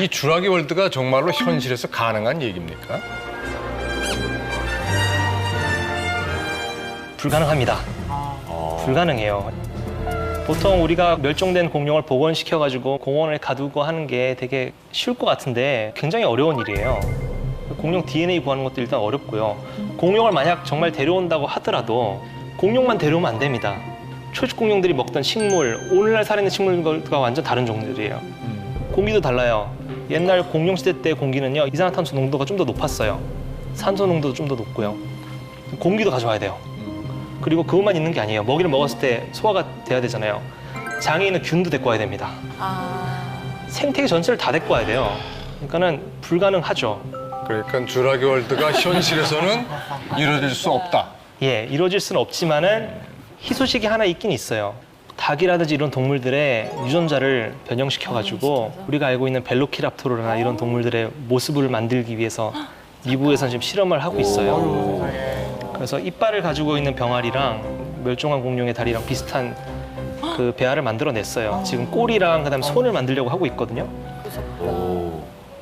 이 주라기 월드가 정말로 현실에서 가능한 얘기입니까? 불가능합니다. 불가능해요. 보통 우리가 멸종된 공룡을 복원시켜가지고 공원에 가두고 하는 게 되게 쉬울 것 같은데 굉장히 어려운 일이에요. 공룡 DNA 구하는 것도 일단 어렵고요. 공룡을 만약 정말 데려온다고 하더라도 공룡만 데려오면 안 됩니다. 초식 공룡들이 먹던 식물, 오늘날 살아있는 식물과 완전 다른 종들이에요. 공기도 달라요. 옛날 공룡 시대 때 공기는요 이산화탄소 농도가 좀 더 높았어요. 산소 농도도 좀 더 높고요. 공기도 가져와야 돼요. 그리고 그것만 있는 게 아니에요. 먹이를 먹었을 때 소화가 돼야 되잖아요. 장에 있는 균도 데리고 와야 됩니다. 아, 생태계 전체를 다 데리고 와야 돼요. 그러니까는 불가능하죠. 그러니까 주라기 월드가 현실에서는 이루어질 수 없다. 예, 이루어질 수는 없지만은 희소식이 하나 있긴 있어요. 닭이라든지 이런 동물들의 유전자를 변형시켜가지고 우리가 알고 있는 벨로키랍토르나 이런 동물들의 모습을 만들기 위해서 미국에서는 지금 실험을 하고 있어요. 그래서 이빨을 가지고 있는 병아리랑 멸종한 공룡의 다리랑 비슷한 그 배아를 만들어냈어요. 지금 꼬리랑 그다음 손을 만들려고 하고 있거든요.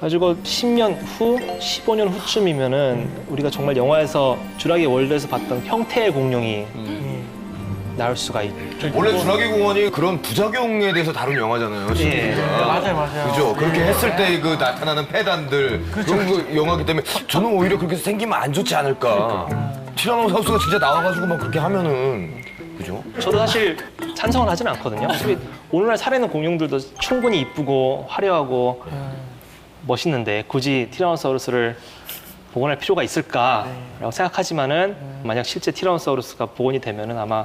가지고 10년 후, 15년 후쯤이면은 우리가 정말 영화에서 주라기 월드에서 봤던 형태의 공룡이 나올 수가 있죠. 원래 주라기 공원이 그런 부작용에 대해서 다룬 영화잖아요. 시리즈가. 맞아요, 맞아요. 그죠? 그렇게 했을 때 그 나타나는 폐단들 그런 거 영화기 때문에 저는 오히려 그렇게 생기면 안 좋지 않을까. 티라노사우스가 진짜 나와가지고 막 그렇게 하면은 그죠? 저도 사실 찬성을 하진 않거든요. 오늘날 살아있는 공룡들도 충분히 이쁘고 화려하고 멋있는데 굳이 티라노사우루스를 복원할 필요가 있을까라고 생각하지만은 만약 실제 티라노사우루스가 복원이 되면은 아마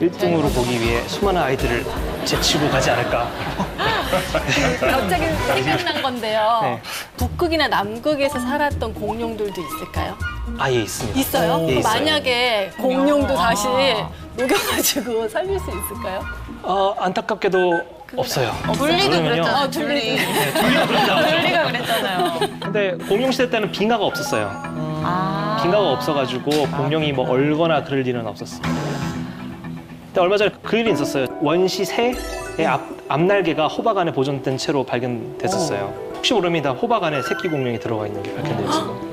1등으로 보기 위해 수많은 아이들을 제치고 가지 않을까. 갑자기 생각난 건데요. 네. 북극이나 남극에서 살았던 공룡들도 있을까요? 아예 있습니다. 있어요? 예, 있어요. 만약에 공룡도 다시 녹여가지고 살릴 수 있을까요? 어, 안타깝게도 없어요. 둘리도 왜냐면요. 그랬잖아요. 아, 둘리. 둘리가 그렇죠. 둘리가 그랬잖아요. 근데 공룡 시대 때는 빙하가 없었어요. 빙하가 없어가지고 공룡이 뭐 얼거나 그럴 일은 없었어요. 근데 얼마 전에 그 일이 있었어요. 원시 새 의 앞, 앞날개가 호박 안에 보존된 채로 발견됐었어요. 혹시 모릅니다. 호박 안에 새끼 공룡이 들어가 있는 게 발견됐어요.